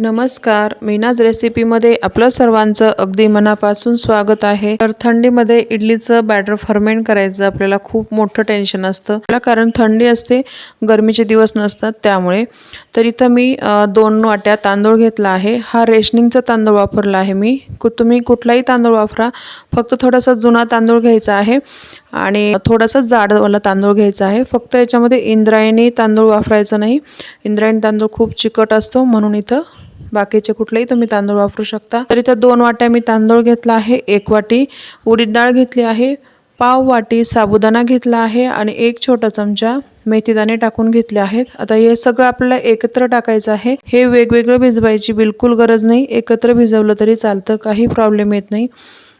नमस्कार मीनाज रेसिपीमध्ये आपलं सर्वांचं अगदी मनापासून स्वागत आहे. तर थंडीमध्ये इडलीचं बॅटर फर्मेंट करायचं आपल्याला खूप मोठं टेन्शन असतं. आपल्याला कारण थंडी असते गरमीचे दिवस नसतात त्यामुळे. तर इथं मी दोन वाट्या तांदूळ घेतला आहे. हा रेशनिंगचा तांदूळ वापरला आहे मी. कु तुम्ही कुठलाही तांदूळ वापरा. फक्त थोडासा जुना तांदूळ घ्यायचा आहे आणि थोडासा जाडवाला तांदूळ घ्यायचा आहे. फक्त याच्यामध्ये इंद्रायणी तांदूळ वापरायचा नाही. इंद्रायणी तांदूळ खूप चिकट असतो म्हणून इथं बाकीचे कुठलेही तुम्ही तांदूळ वापरू शकता. तर इथं दोन वाट्या मी तांदूळ घेतला आहे एक वाटी उडीद डाळ घेतली आहे पाव वाटी साबुदाणा घेतला आहे आणि एक छोटा चमचा मेथीदाणे टाकून घेतले आहेत. आता हे सगळं आपल्याला एकत्र टाकायचं आहे. हे वेगवेगळं भिजवायची बिलकुल गरज नाही. एकत्र भिजवलं तरी चालतं काही प्रॉब्लेम येत नाही.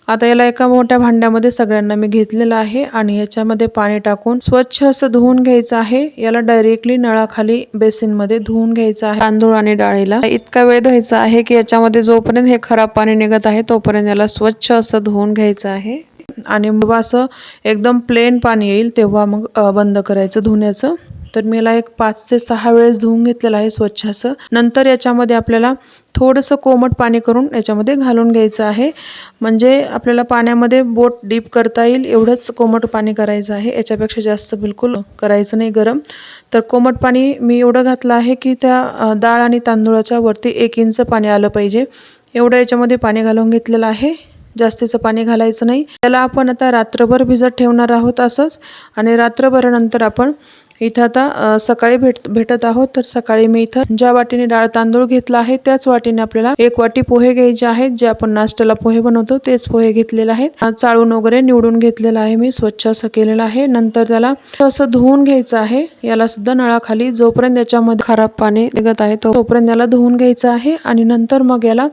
आता याला एका मोठ्या भांड्यामध्ये सगळ्यांना मी घेतलेलं आहे आणि याच्यामध्ये पाणी टाकून स्वच्छ असं धुवून घ्यायचं आहे. याला डायरेक्टली नळाखाली बेसिनमध्ये धुवून घ्यायचं आहे. तांदूळ आणि डाळीला इतका वेळ धुवायचा आहे की याच्यामध्ये जोपर्यंत हे खराब पाणी निघत आहे तोपर्यंत याला स्वच्छ असं धुवून घ्यायचं आहे. आणि मग असं एकदम प्लेन पाणी येईल तेव्हा मग बंद करायचं धुण्याचं. तर मी याला एक पाच ते सहा वेळेस धुवून घेतलेलं आहे स्वच्छ असं. नंतर याच्यामध्ये आपल्याला थोडंसं कोमट पाणी करून याच्यामध्ये घालून घ्यायचं आहे. म्हणजे आपल्याला पाण्यामध्ये बोट डीप करता येईल एवढंच कोमट पाणी करायचं आहे. याच्यापेक्षा जास्त बिलकुल करायचं नाही गरम. तर कोमट पाणी मी एवढं घातलं आहे की त्या डाळ आणि तांदूळाच्या वरती एक इंच पाणी आलं पाहिजे. एवढं याच्यामध्ये पाणी घालून घेतलेलं आहे. जास्तीचं पाणी घालायचं नाही. त्याला आपण आता रात्रभर भिजत ठेवणार आहोत असंच. आणि रात्रभरानंतर आपण इथं आता सकाळी भेट भेटत आहोत. तर सकाळी मी इथं ज्या वाटीने डाळ तांदूळ घेतला आहे त्याच वाटीने आपल्याला एक वाटी पोहे घ्यायचे आहेत जे आपण नाश्त्याला पोहे बनवतो तेच पोहे घेतलेले आहेत. चाळून वगैरे निवडून घेतलेलं आहे मी स्वच्छ असं केलेलं आहे. नंतर त्याला असं धुवून घ्यायचं आहे याला सुद्धा नळाखाली. जोपर्यंत याच्यामध्ये खराब पाणी निघत आहे तोपर्यंत याला धुवून घ्यायचं आहे आणि नंतर मग याला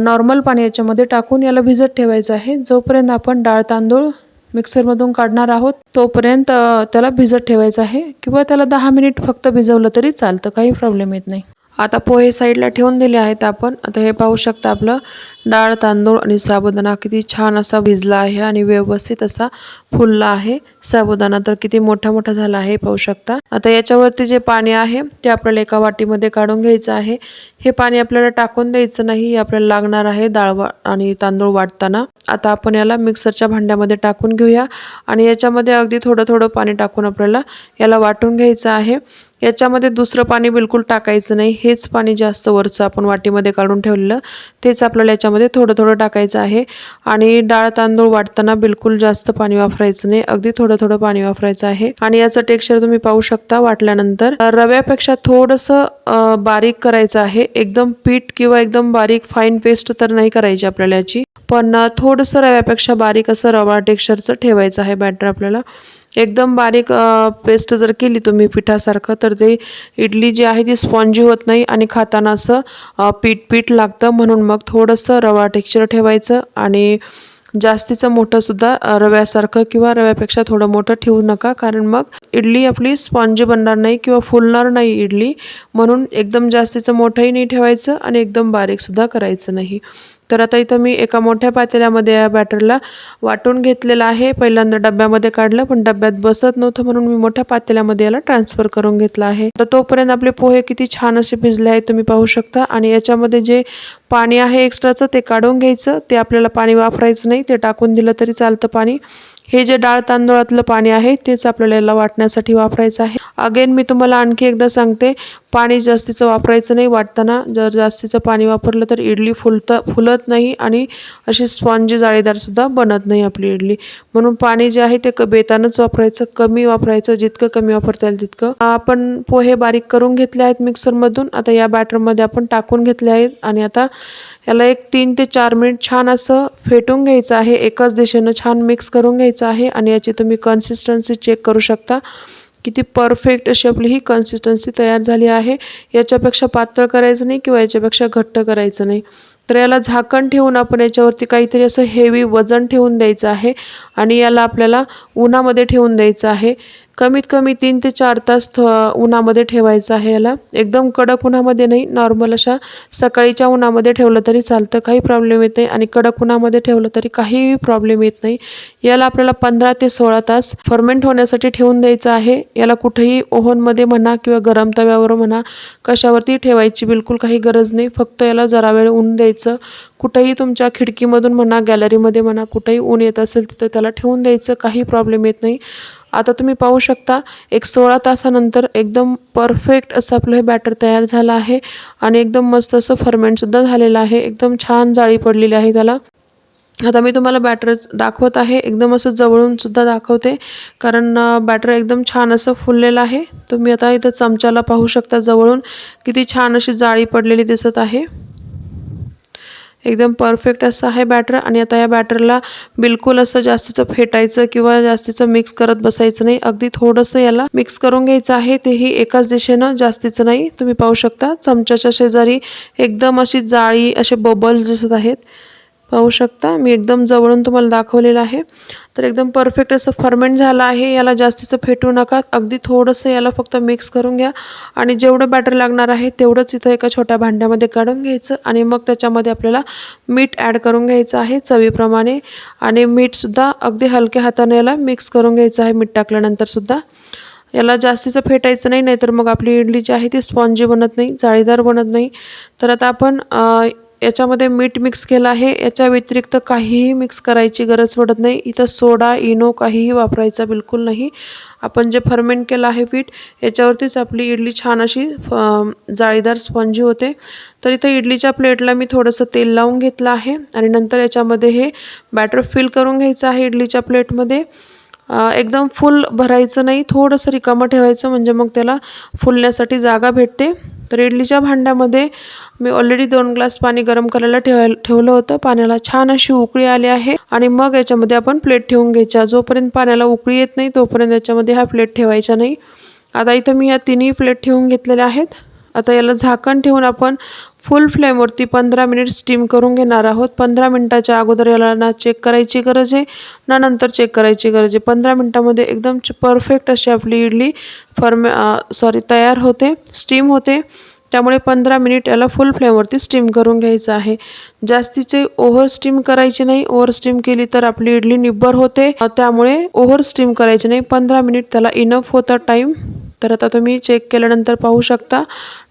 नॉर्मल पाणी याच्यामध्ये टाकून याला भिजत ठेवायचं आहे. जोपर्यंत आपण डाळ तांदूळ मिक्सरमधून काढणार आहोत. तोपर्यंत त्याला भिजत ठेवायचं आहे किंवा त्याला दहा मिनिट फक्त भिजवलं तरी चालतं काही प्रॉब्लेम येत नाही. आता पोहे साईडला ठेवून दिले आहेत आपण. आता हे पाहू शकता आपलं डाळ तांदूळ आणि साबुदाणा किती छान असा भिजला आहे आणि व्यवस्थित असा फुलला आहे. साबुदाणा तर किती मोठा मोठा झाला आहे पाहू शकता. आता याच्यावरती जे पाणी आहे ते आपल्याला एका वाटीमध्ये काढून घ्यायचं आहे. हे पाणी आपल्याला टाकून द्यायचं नाही हे आपल्याला लागणार आहे डाळ आणि तांदूळ वाटताना. आता आपण याला मिक्सरच्या भांड्यामध्ये टाकून घेऊया आणि याच्यामध्ये अगदी थोडं थोडं पाणी टाकून आपल्याला याला वाटून घ्यायचं आहे. याच्यामध्ये दुसरं पाणी बिलकुल टाकायचं नाही. हेच पाणी जास्त वरचं आपण वाटीमध्ये काढून ठेवलेलं तेच आपल्याला याच्या याच्यामध्ये थोडं थोडं टाकायचं आहे. आणि डाळ तांदूळ वाटताना बिलकुल जास्त पाणी वापरायचं नाही. अगदी थोडं थोडं पाणी वापरायचं आहे. आणि याचं टेक्स्चर तुम्ही पाहू शकता वाटल्यानंतर. रव्यापेक्षा थोडंसं बारीक करायचं आहे. एकदम पीठ किंवा एकदम बारीक फाईन पेस्ट तर नाही करायची आपल्याला याची. पण थोडंसं रव्यापेक्षा बारीक असं रवा टेक्स्चरचं ठेवायचं आहे बॅटर आपल्याला. एकदम बारीक पेस्ट जर केली तुम्ही पिठासारखं तर ते इडली जी आहे ती स्पॉन्जी होत नाही आणि खाताना असं पीठ पीठ लागतं. म्हणून मग थोडंसं रवा टेक्स्चर ठेवायचं आणि जास्तीचं मोठंसुद्धा रव्यासारखं किंवा रव्यापेक्षा थोडं मोठं ठेवू नका. कारण मग इडली आपली स्पॉन्जी बनणार नाही किंवा फुलणार नाही इडली. म्हणून एकदम जास्तीचं मोठंही नाही ठेवायचं आणि एकदम बारीकसुद्धा करायचं नाही. तर आता इथं मी एका मोठ्या पातेल्यामध्ये या बॅटरला वाटून घेतलेलं आहे. पहिल्यांदा डब्यामध्ये काढलं पण डब्यात बसत नव्हतं म्हणून मी मोठ्या पातेल्यामध्ये याला ट्रान्सफर करून घेतलं आहे. तर तोपर्यंत आपले पोहे किती छान असे भिजले आहेत तुम्ही पाहू शकता. आणि याच्यामध्ये जे पाणी आहे एक्स्ट्राचं ते काढून घ्यायचं. ते आपल्याला पाणी वापरायचं नाही ते टाकून दिलं तरी चालतं पाणी. हे जे डाळ तांदळातलं पाणी आहे तेच आपल्याला याला वाटण्यासाठी वापरायचं आहे. अगेन मी तुम्हाला आणखी एकदा सांगते पाणी जास्तीचं वापरायचं नाही. वाटताना जर जास्तीचं पाणी वापरलं तर इडली फुलतं फुलत नाही आणि अशी स्पॉन्जी जाळीदारसुद्धा बनत नाही आपली इडली. म्हणून पाणी जे आहे ते क बेतानंच वापरायचं कमी वापरायचं जितकं कमी वापरता येईल तितकं. आपण पोहे बारीक करून घेतले आहेत मिक्सरमधून आता या बॅटरमध्ये आपण टाकून घेतले आहेत आणि आता याला एक तीन ते चार मिनिट छान असं फेटून घ्यायचं आहे. एकाच दिशेनं छान मिक्स करून घ्यायचं आहे आणि याची तुम्ही कन्सिस्टन्सी चेक करू शकता. किती परफेक्ट अशी आपली ही कन्सिस्टन्सी तयार झाली आहे. याच्यापेक्षा पातळ करायचं नाही किंवा याच्यापेक्षा घट्ट करायचं नाही. तर याला झाकण ठेवून आपण याच्यावरती काहीतरी असं हेवी वजन ठेवून द्यायचं आहे आणि याला आपल्याला उन्हामध्ये ठेवून द्यायचं आहे. कमीत कमी तीन ते चार तास थ उन्हामध्ये ठेवायचं आहे याला. एकदम कडक उन्हामध्ये नाही नॉर्मल अशा सकाळीच्या उन्हामध्ये ठेवलं तरी चालतं काही प्रॉब्लेम येत नाही. आणि कडक उन्हामध्ये ठेवलं तरी काहीही प्रॉब्लेम येत नाही. याला आपल्याला पंधरा ते सोळा तास फर्मेंट होण्यासाठी ठेवून द्यायचं आहे. याला कुठेही ओव्हनमध्ये म्हणा किंवा गरम तव्यावर म्हणा कशावरती ठेवायची बिलकुल काही गरज नाही. फक्त याला जरा वेळ ऊन द्यायचं. कुठंही तुमच्या खिडकीमधून म्हणा गॅलरीमध्ये म्हणा कुठंही ऊन येत असेल तिथं त्याला ठेवून द्यायचं. काही प्रॉब्लेम येत नाही. आता तुम्ही पाहू शकता एक सोळा तासानंतर एकदम परफेक्ट असं आपलं हे बॅटर तयार झालं आहे आणि एकदम मस्त असं फर्मेंटसुद्धा झालेलं आहे. एकदम छान जाळी पडलेली आहे त्याला. आता मी तुम्हाला बॅटर दाखवत आहे. एकदम असं जवळून सुद्धा दाखवते कारण बॅटर एकदम छान असं फुललेलं आहे. तुम्ही आता इथं चमच्याला पाहू शकता जवळून किती छान अशी जाळी पडलेली दिसत आहे. एकदम परफेक्ट असं आहे बॅटर आणि आता या बॅटरला बिलकुल असं जास्तीचं फेटायचं किंवा जास्तीचं मिक्स करत बसायचं नाही. अगदी थोडंसं याला मिक्स करून घ्यायचं आहे. तेही एकाच दिशेनं जास्तीचं नाही. तुम्ही पाहू शकता चमच्याच्या शेजारी एकदम अशी जाळी असे बबल्स दिसत आहेत. पाहू शकता. मी एकदम जवळून तुम्हाला दाखवलेलं आहे. तर एकदम परफेक्ट असं फर्मेंट झालं आहे. याला जास्तीचं फेटू नका. अगदी थोडंसं याला फक्त मिक्स करून घ्या. आणि जेवढं बॅटर लागणार आहे तेवढंच इथं एका छोट्या भांड्यामध्ये काढून घ्यायचं. आणि मग त्याच्यामध्ये आपल्याला मीठ ॲड करून घ्यायचं आहे चवीप्रमाणे. आणि मीठसुद्धा अगदी हलक्या हाताने याला मिक्स करून घ्यायचं आहे. मीठ टाकल्यानंतरसुद्धा याला जास्तीचं फेटायचं नाही नाहीतर मग आपली इडली जी आहे ती स्पॉन्जी बनत नाही जाळीदार बनत नाही. तर आता आपण याच्यामध्ये मीठ मिक्स केलं आहे. याच्या व्यतिरिक्त काहीही मिक्स करायची गरज पडत नाही. इथं सोडा इनो काहीही वापरायचा बिलकुल नाही. आपण जे फर्मेंट केलं आहे पीठ याच्यावरतीच आपली इडली छान अशी जाळीदार स्पंजी होते. तर इथं इडलीच्या प्लेटला मी थोडंसं तेल लावून घेतलं आहे आणि नंतर याच्यामध्ये हे बॅटर फिल करून घ्यायचं आहे इडलीच्या प्लेटमध्ये एकदम फुल भरायचं नाही. थोडंसं रिकामं ठेवायचं म्हणजे मग त्याला फुलण्यासाठी जागा भेटते. तर इडलीच्या भांड्यामध्ये मी ऑलरेडी दोन ग्लास पाणी गरम करायला ठेवायला ठेवलं होतं. पाण्याला छान अशी उकळी आली आहे. आणि मग याच्यामध्ये आपण प्लेट ठेवून घ्यायच्या. जोपर्यंत पाण्याला उकळी येत नाही तोपर्यंत याच्यामध्ये हा प्लेट ठेवायचा नाही. आता इथं मी ह्या तिन्ही प्लेट ठेवून घेतलेल्या आहेत. आता याला झाकण ठेवून आपण फुल फ्लेमवरती पंधरा मिनिट स्टीम करून घेणार आहोत. पंधरा मिनटाच्या अगोदर याला ना चेक करायची गरज आहे ना नंतर चेक करायची गरज आहे. पंधरा मिनटामध्ये एकदम परफेक्ट अशी आपली इडली फर्मे सॉरी तयार होते स्टीम होते. त्यामुळे पंधरा मिनिट याला फुल फ्लेमवरती स्टीम करून घ्यायचं आहे. जास्तीचे ओव्हर स्टीम करायची नाही. ओव्हर स्टीम केली तर आपली इडली निब्बर होते. त्यामुळे ओव्हर स्टीम करायची नाही. पंधरा मिनिट त्याला इनफ होता टाईम तर आता तुम्ही चेक केल्यानंतर पाहू शकता.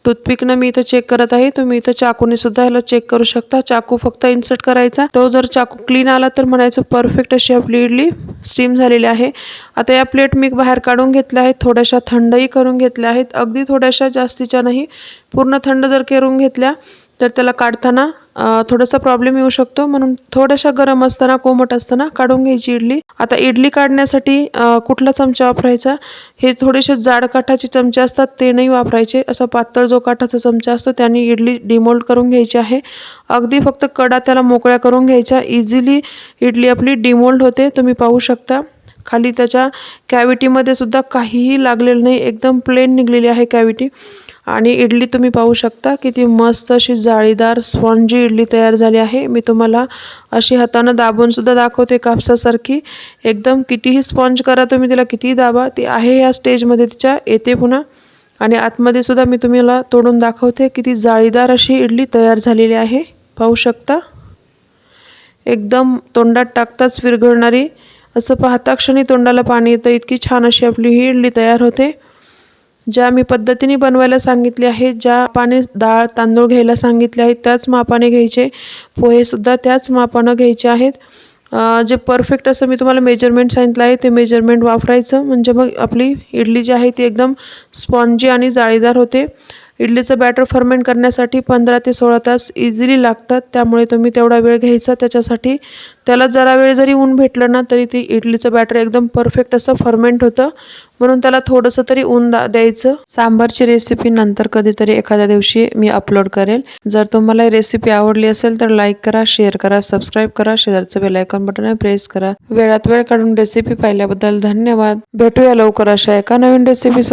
टूथपिकनं मी इथं चेक करत आहे. तुम्ही इथं चाकूने सुद्धा ह्याला चेक करू शकता. चाकू फक्त इन्सर्ट करायचा. तो जर चाकू क्लीन आला तर म्हणायचं परफेक्ट अशी आपली इडली स्टीम झालेली आहे. आता या प्लेट मी बाहेर काढून घेतल्या आहेत थोड्याशा थंडही करून घेतल्या आहेत. अगदी थोड्याशा जास्तीच्या नाही. पूर्ण थंड जर करून घेतल्या तर त्याला काढताना थोडासा प्रॉब्लेम येऊ शकतो. म्हणून थोड्याशा गरम असताना कोमट असताना काढून घ्यायची इडली. आता इडली काढण्यासाठी कुठला चमचा वापरायचा? हे थोडेसे जाड काठाचे चमचे असतात ते नाही वापरायचे. असं पातळ जो काठाचा चमचा असतो त्याने इडली डिमोल्ड करून घ्यायची आहे. अगदी फक्त कडा त्याला मोकळ्या करून घ्यायच्या इझिली इडली आपली डिमोल्ड होते तुम्ही पाहू शकता. खाली त्याच्या कॅविटीमध्ये सुद्धा काहीही लागलेलं नाही. एकदम प्लेन निघलेली आहे कॅविटी आणि इडली तुम्ही पाहू शकता किती मस्त अशी जाळीदार स्पॉन्जी इडली तयार झाली आहे. मी तुम्हाला अशी हातानं दाबूनसुद्धा दाखवते कापसासारखी. एकदम कितीही स्पॉन्ज करा तुम्ही तिला कितीही दाबा ती आहे या स्टेजमध्ये तिच्या येते पुन्हा. आणि आतमध्ये सुद्धा मी तुम्हाला तोडून दाखवते किती जाळीदार अशी इडली तयार झालेली आहे. पाहू शकता? एकदम तोंडात टाकताच विरघळणारी. असं पाहता क्षणी तोंडाला पाणी येतं. इतकी छान अशी आपली ही इडली तयार होते. ज्या मी पद्धतीने बनवायला सांगितले आहे ज्या पाने डाळ तांदूळ घ्यायला सांगितले आहेत त्याच मापाने घ्यायचे. पोहेसुद्धा त्याच मापानं घ्यायचे आहेत. जे परफेक्ट असं मी तुम्हाला मेजरमेंट सांगितलं आहे ते मेजरमेंट वापरायचं. म्हणजे मग आपली इडली जी आहे ती एकदम स्पॉन्जी आणि जाळीदार होते. इडलीचं बॅटर फर्मेंट करण्यासाठी पंधरा ते सोळा तास इझिली लागतात. त्यामुळे तुम्ही तेवढा वेळ घ्यायचा. त्याच्यासाठी त्याला जरा वेळ जरी ऊन भेटलं ना तरी ती इडलीचं बॅटर एकदम परफेक्ट असं फर्मेंट होतं. म्हणून त्याला थोडंसं तरी ऊन दा द्यायचं. सांबारची रेसिपी नंतर कधीतरी एखाद्या दिवशी मी अपलोड करेल. जर तुम्हाला रेसिपी आवडली असेल तर लाईक करा शेअर करा सबस्क्राईब करा. शेजारचं बेलायकॉन बटन प्रेस करा. वेळात वेळ काढून रेसिपी पाहिल्याबद्दल धन्यवाद. भेटूया लवकर अशा एका नवीन रेसिपी